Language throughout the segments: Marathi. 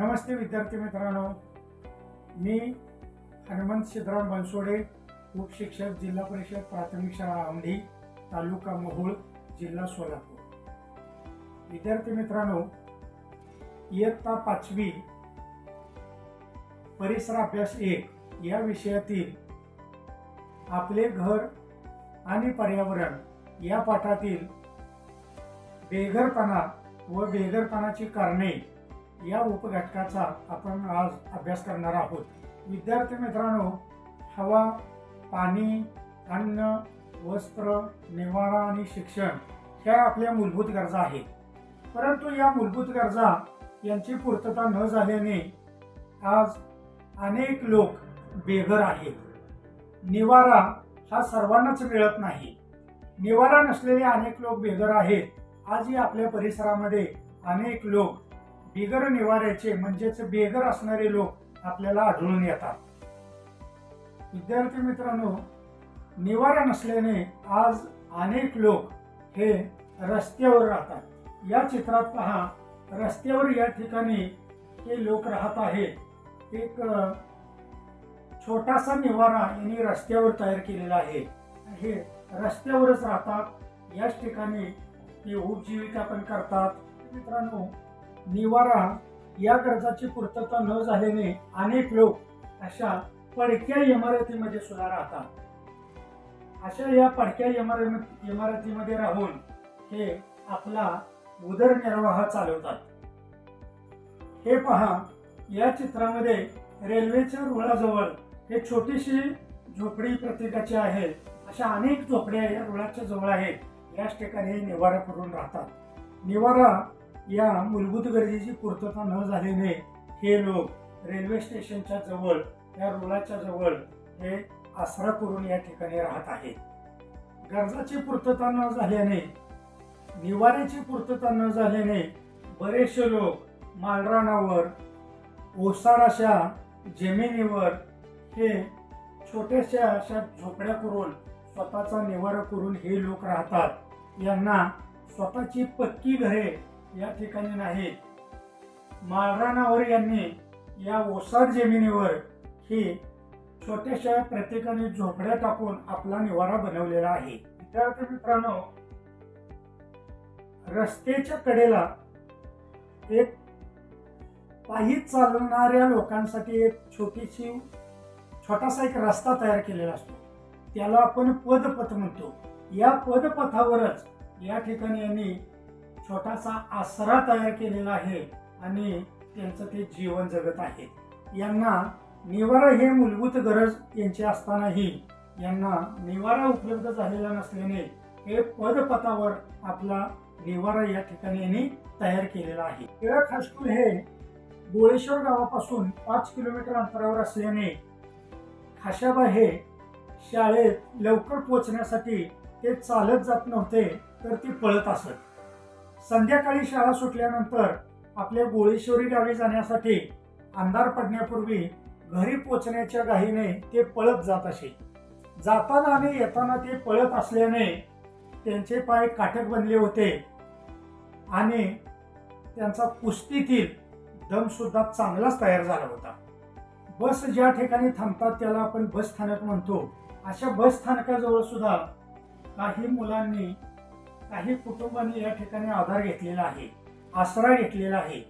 नमस्ते विद्यार्थी मित्रांनो. मी हनुमंत सिद्धराम बनसोडे उपशिक्षक जिल्हा परिषद प्राथमिक शाळा आमढी तालुका मोहोळ जिल्हा सोलापूर. विद्यार्थी मित्रांनो इयत्ता पाचवी परिसर अभ्यास एक या विषयातील आपले घर आणि पर्यावरण या पाठातील बेघरपणा व बेघरपणाची कारणे या उपघटकाचा आपण आज अभ्यास करणार आहोत. विद्यार्थी मित्रांनो हवा पाणी अन्न वस्त्र निवारा आणि शिक्षण ह्या आपल्या मूलभूत गरजा आहेत. परंतु या मूलभूत गरजा यांची पूर्तता न झाल्याने आज अनेक लोक बेघर आहेत. निवारा हा सर्वांनाच मिळत नाही. निवारा नसलेले अनेक लोक बेघर आहेत. आजही आपल्या परिसरामध्ये अनेक लोक बिगर निवाऱ्याचे म्हणजेच बेघर असणारे लोक आपल्याला आढळून येतात. विद्यार्थी मित्रांनो निवारा नसल्याने आज अनेक लोक हे रस्त्यावर राहतात. या चित्रात पहा रस्त्यावर या ठिकाणी हे लोक राहत आहेत. एक छोटासा निवारा यांनी रस्त्यावर तयार केलेला आहे. हे रस्त्यावरच राहतात. याच ठिकाणी ते उपजीविका पण करतात. मित्रांनो निवारा या गरजाची पूर्तता न झाल्याने अनेक लोक अशा पडक्या इमारतीमध्ये सुद्धा राहतात. अशा या पडक्या इमारतीमध्ये राहून हे आपला उदरनिर्वाह चालवतात. हे पहा या चित्रामध्ये रेल्वेच्या रुळाजवळ हे छोटीशी झोपडी प्रत्येकाची आहे. अशा अनेक झोपड्या या रुळाच्या जवळ आहेत. याच ठिकाणी हे निवारा करून राहतात. निवारा या मूलभूत गरजेची पूर्तता न झाल्याने हे लोक रेल्वे स्टेशनच्या जवळ या रुळाच्या जवळ हे आसरा करून या ठिकाणी राहत आहेत. गरजाची पूर्तता न झाल्याने निवाऱ्याची पूर्तता न झाल्याने बरेचसे लोक मालरानावर ओसाड अशा जमिनीवर हे छोट्याशा अशा झोपड्या करून स्वतःचा निवारा करून हे लोक राहतात. यांना स्वतःची पक्की घरे या ठिकाणी नाहीत माळरानावर यांनी या ओसाड जमिनीवर ही छोट्याशा प्रत्येकाने झोपड्या टाकून आपला निवारा बनवलेला आहे. विद्यार्थी मित्रांनो रस्त्याच्या कडेला एक पायी चालणाऱ्या लोकांसाठी एक छोटीशी छोटासा एक रस्ता तयार केलेला असतो. त्याला आपण पदपथ म्हणतो. या पदपथावरच या ठिकाणी यांनी छोटासा आसरा तयार केलेला आहे आणि त्यांचं ते जीवन जगत आहे. यांना निवारा हे मूलभूत गरज यांची असतानाही यांना निवारा उपलब्ध झालेला नसल्याने हे पदपथावर आपला निवारा या ठिकाणी यांनी तयार केलेला आहे. टिळक हायस्कूल हे गोळेश्वर गावापासून पाच किलोमीटर अंतरावर असल्याने खाशाबा हे शाळेत लवकर पोहोचण्यासाठी ते चालत जात नव्हते तर ते पळत असत. संध्याकाळी शाळा सुटल्यानंतर आपल्या गोळेश्वरी गावी जाण्यासाठी अंधार पडण्यापूर्वी घरी पोचण्याच्या घाईने ते पळत जात असे. जाताना आणि येताना ते पळत असल्याने त्यांचे पाय काटक बनले होते आणि त्यांचा कुस्तीतील दम सुद्धा चांगलाच तयार झाला होता. बस ज्या ठिकाणी थांबतात त्याला आपण बस स्थानक म्हणतो. अशा बस स्थानकाजवळ सुद्धा काही मुलांनी काही कुटुंबांनी या ठिकाणी आधार घेतलेला आहे आसरा घेतलेला आहे.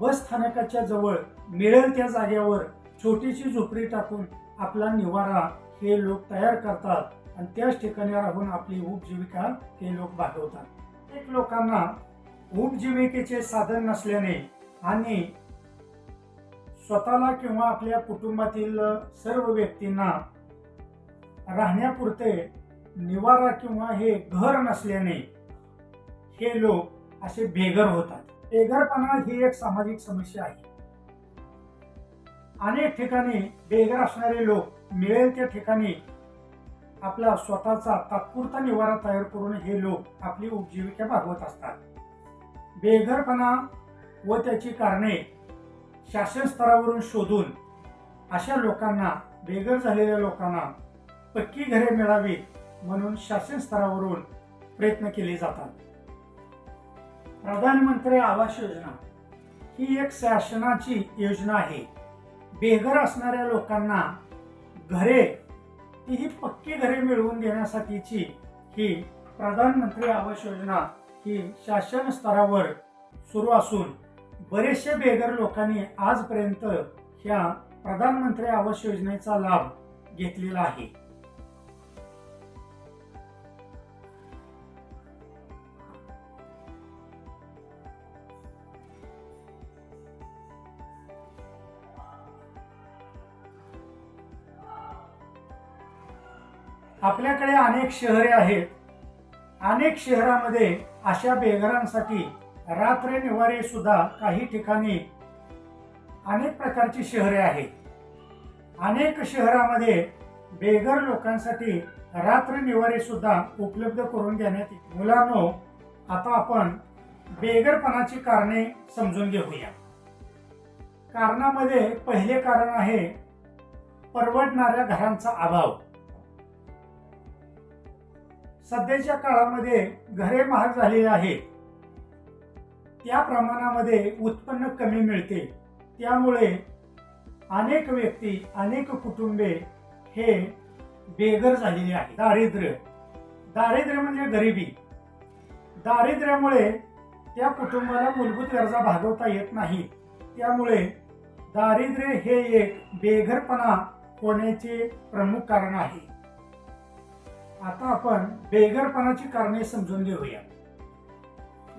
बस स्थानकाच्या जवळ मिळेल त्या जागेवर छोटीशी झोपडी टाकून आपला निवारा हे लोक तयार करतात आणि त्याच ठिकाणी राहून आपली उपजीविका हे लोक भागवतात. अनेक लोकांना उपजीविकेचे साधन नसल्याने आणि स्वतःला किंवा आपल्या कुटुंबातील सर्व व्यक्तींना राहण्यापुरते निवारा किंवा हे घर नसल्याने हे लोक असे बेघर होतात. बेघरपणा ही एक सामाजिक समस्या आहे. अनेक ठिकाणी बेघर असणारे लोक मिळेल त्या ठिकाणी आपला स्वतःचा तात्पुरता निवारा तयार करून हे लोक आपली उपजीविका भागवत असतात. बेघरपणा व त्याची कारणे शासन स्तरावरून शोधून अशा लोकांना बेघर झालेल्या लोकांना पक्की घरे मिळावीत म्हणून शासन स्तरावरून प्रयत्न केले जातात. प्रधानमंत्री आवास योजना ही एक शासनाची योजना आहे. बेघर असणाऱ्या लोकांना घरे तीही पक्की घरे मिळवून देण्यासाठीची ही प्रधानमंत्री आवास योजना ही शासन स्तरावर सुरू असून बरेचसे बेघर लोकांनी आजपर्यंत ह्या प्रधानमंत्री आवास योजनेचा लाभ घेतलेला आहे. आपल्याकडे अनेक शहरे आहेत. अनेक शहरामध्ये अशा बेघरांसाठी रात्र निवारे सुद्धा काही ठिकाणी अनेक प्रकारची शहरे आहेत. अनेक शहरामध्ये बेघर लोकांसाठी रात्र निवारे सुद्धा उपलब्ध करून देण्यात मुलांनो आता आपण बेघरपणाची कारणे समजून घेऊया. कारणामध्ये पहिले कारण आहे परवडणाऱ्या घरांचा अभाव. सध्याच्या काळामध्ये घरे महाग झालेली आहेत. त्या प्रमाणामध्ये उत्पन्न कमी मिळते. त्यामुळे अनेक व्यक्ती अनेक कुटुंबे हे बेघर झालेले आहे दारिद्र्य. दारिद्र्य म्हणजे गरिबी. दारिद्र्यामुळे त्या कुटुंबाला मूलभूत गरजा भागवता येत नाही त्यामुळे दारिद्र्य हे एक बेघरपणा होण्याचे प्रमुख कारण आहे. आता आपण बेघरपणाची कारणे समजून घेऊया.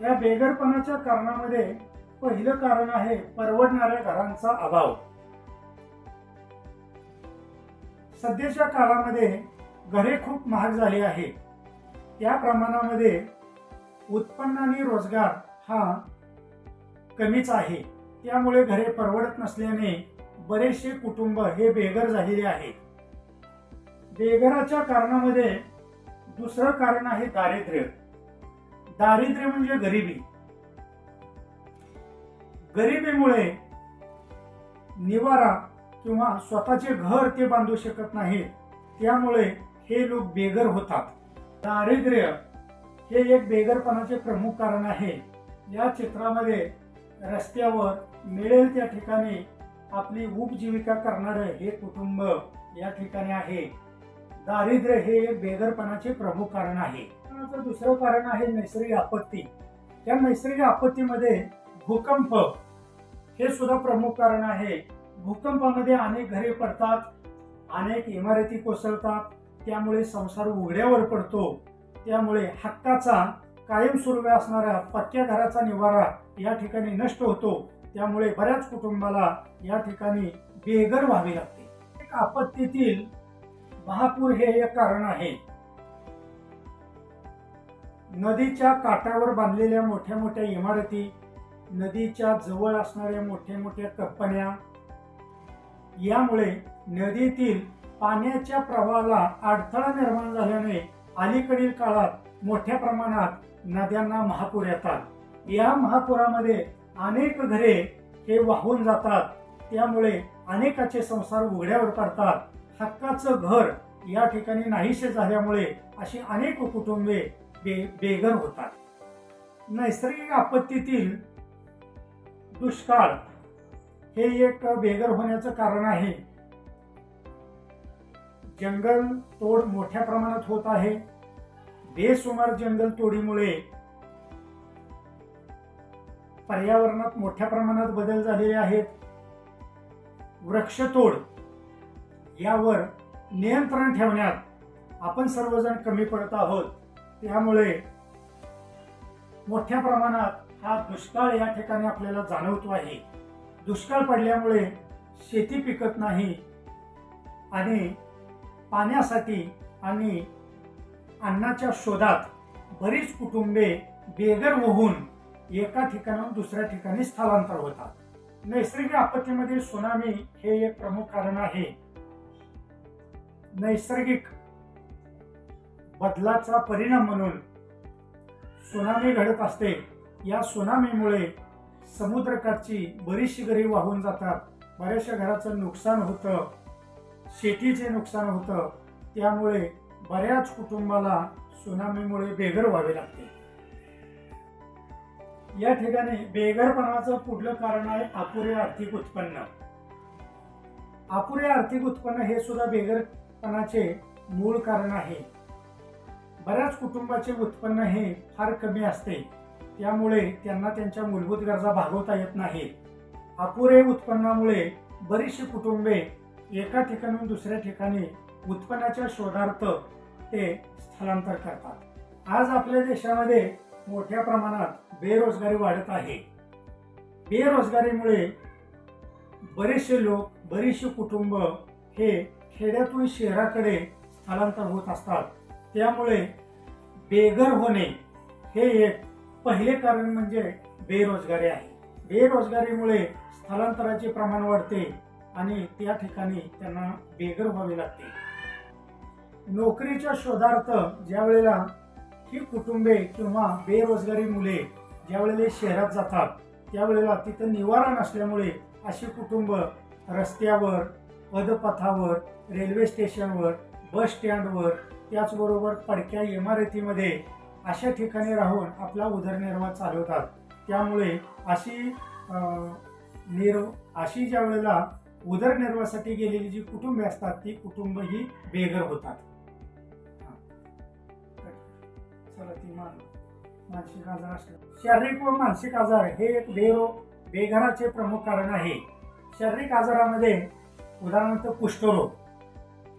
या बेघरपणाच्या कारणामध्ये पहिलं कारण आहे परवडणाऱ्या घरांचा अभाव. सध्याच्या काळामध्ये घरे खूप महाग झाली आहेत. त्या प्रमाणामध्ये उत्पन्न आणि रोजगार हा कमीच आहे. त्यामुळे घरे परवडत नसल्याने बरेचसे कुटुंब हे बेघर झालेले आहे बेघराच्या कारणामध्ये दुसरं कारण आहे दारिद्र्य. दारिद्र्य म्हणजे गरिबी. गरिबीमुळे निवारा किंवा स्वतःचे घर ते बांधू शकत नाहीत. त्यामुळे हे लोक बेघर होतात. दारिद्र्य हे एक बेघरपणाचे प्रमुख कारण आहे. या चित्रामध्ये रस्त्यावर मिळेल त्या ठिकाणी आपली उपजीविका करणारे हे कुटुंब या ठिकाणी आहे. दारिद्र्य हे एक बेघरपणाचे प्रमुख कारण आहे. त्यानंतर दुसरं कारण आहे नैसर्गिक आपत्ती. या नैसर्गिक आपत्तीमध्ये भूकंप हे सुद्धा प्रमुख कारण आहे. भूकंपामध्ये अनेक घरे पडतात अनेक इमारती कोसळतात त्यामुळे संसार उघड्यावर पडतो. त्यामुळे हक्काचा कायमस्वरूपी असणाऱ्या पक्क्या घराचा निवारा या ठिकाणी नष्ट होतो. त्यामुळे बऱ्याच कुटुंबाला या ठिकाणी बेघर व्हावे लागते. एक आपत्तीतील महापूर हे एक कारण आहे. नदीच्या काठावर बांधलेल्या मोठ्या मोठ्या इमारती नदीच्या जवळ असणाऱ्या मोठ्या मोठ्या कंपन्या यामुळे नदीतील पाण्याच्या प्रवाहाला अडथळा निर्माण झाल्याने अलीकडील काळात मोठ्या प्रमाणात नद्यांना महापूर येतात. या महापुरामध्ये अनेक घरे हे वाहून जातात. त्यामुळे अनेकाचे संसार उघड्यावर पडतात. हक्काचं घर या ठिकाणी नाहीसे झाल्यामुळे अशी अनेक कुटुंबे बे बेघर होतात. नैसर्गिक आपत्तीतील दुष्काळ हे एक बेघर होण्याचं कारण आहे. जंगल तोड मोठ्या प्रमाणात होत आहे. बेसुमार जंगल तोडीमुळे पर्यावरणात मोठ्या प्रमाणात बदल झालेले आहेत. वृक्षतोड यावर नियंत्रण ठेवण्यात आपण सर्वजण कमी पडत आहोत. त्यामुळे मोठ्या प्रमाणात हा दुष्काळ या ठिकाणी आपल्याला जाणवतो आहे. दुष्काळ पडल्यामुळे शेती पिकत नाही आणि पाण्यासाठी आणि अन्नाच्या शोधात बरीच कुटुंबे बेघर होऊन एका ठिकाणाहून दुसऱ्या ठिकाणी स्थलांतर होतात. नैसर्गिक आपत्तीमध्ये सुनामी हे एक प्रमुख कारण आहे. नैसर्गिक बदलाचा परिणाम म्हणून सुनामी घडत असते. या सुनामीमुळे समुद्रकाठची बरीचशी घरे वाहून जातात. बऱ्याचशा घराचं नुकसान होतं. शेतीचे नुकसान होतं. त्यामुळे बऱ्याच कुटुंबाला सुनामीमुळे बेघर व्हावे लागते. या ठिकाणी बेघरपणाचं पुढलं कारण आहे अपुरे आर्थिक उत्पन्न. अपुरे आर्थिक उत्पन्न हे सुद्धा बेघर उत्पन्नाचे मूळ कारण आहे. बऱ्याच कुटुंबाचे उत्पन्न हे फार कमी असते. त्यामुळे त्यांना त्यांच्या मूलभूत गरजा भागवता येत नाही. अपुरे उत्पन्नामुळे बरीचशी कुटुंबे एका ठिकाणून दुसऱ्या ठिकाणी उत्पन्नाच्या शोधार्थ ते स्थलांतर करतात. आज आपल्या देशामध्ये मोठ्या प्रमाणात बेरोजगारी वाढत आहे. बेरोजगारीमुळे बरेचसे लोक बरीचशी कुटुंब हे खेड्यातून शहराकडे स्थलांतर होत असतात. त्यामुळे बेघर होणे हे एक पहिले कारण म्हणजे बेरोजगारी आहे. बेरोजगारीमुळे स्थलांतराचे प्रमाण वाढते आणि त्या ठिकाणी त्यांना बेघर व्हावे लागते. नोकरीच्या शोधार्थ ज्या वेळेला ही कुटुंबे किंवा बेरोजगारी मुले ज्या वेळेला शहरात जातात त्यावेळेला तिथं निवारा नसल्यामुळे अशी कुटुंब रस्त्यावर पदपथावर रेल्वे स्टेशनवर बस स्टँडवर त्याचबरोबर पडक्या इमारतीमध्ये अशा ठिकाणी राहून आपला उदरनिर्वाह चालवतात. त्यामुळे अशी अं, निर अशी ज्या वेळेला उदरनिर्वाहासाठी गेलेली जी कुटुंबे असतात ती कुटुंब ही बेघर होतात. चला ती मान मानसिक आजार असले. शारीरिक व मानसिक आजार हे एक बेरो बेघराचे प्रमुख कारण आहे. शारीरिक आजारामध्ये उदाहरणार्थ कुष्ठरोग.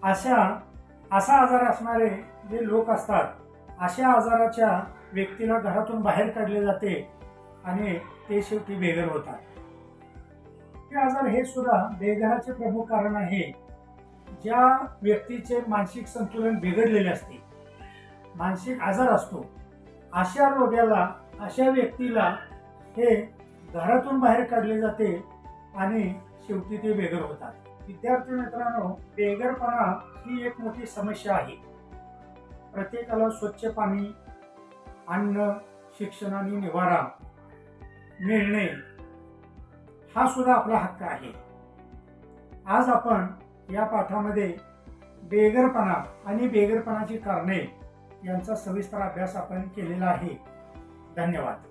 अशा असा आजार असणारे जे लोक असतात अशा आजाराच्या व्यक्तीला घरातून बाहेर काढले जाते आणि ते शेवटी बेघर होतात. हे आजार हे सुद्धा बेघराचे प्रमुख कारण आहे. ज्या व्यक्तीचे मानसिक संतुलन बिघडलेले असते मानसिक आजार असतो अशा रोग्याला अशा व्यक्तीला हे घरातून बाहेर काढले जाते आणि शेवटी ते बेघर होतात. विद्यार्थी मित्रांनो बेघरपणा ही एक मोठी समस्या आहे. प्रत्येकाला स्वच्छ पाणी अन्न शिक्षण आणि निवारा मिळणे हा सुद्धा आपला हक्क आहे. आज आपण या पाठामध्ये बेगरपणा आणि बेगरपणाची कारणे यांचा सविस्तर अभ्यास आपण केलेला आहे. धन्यवाद.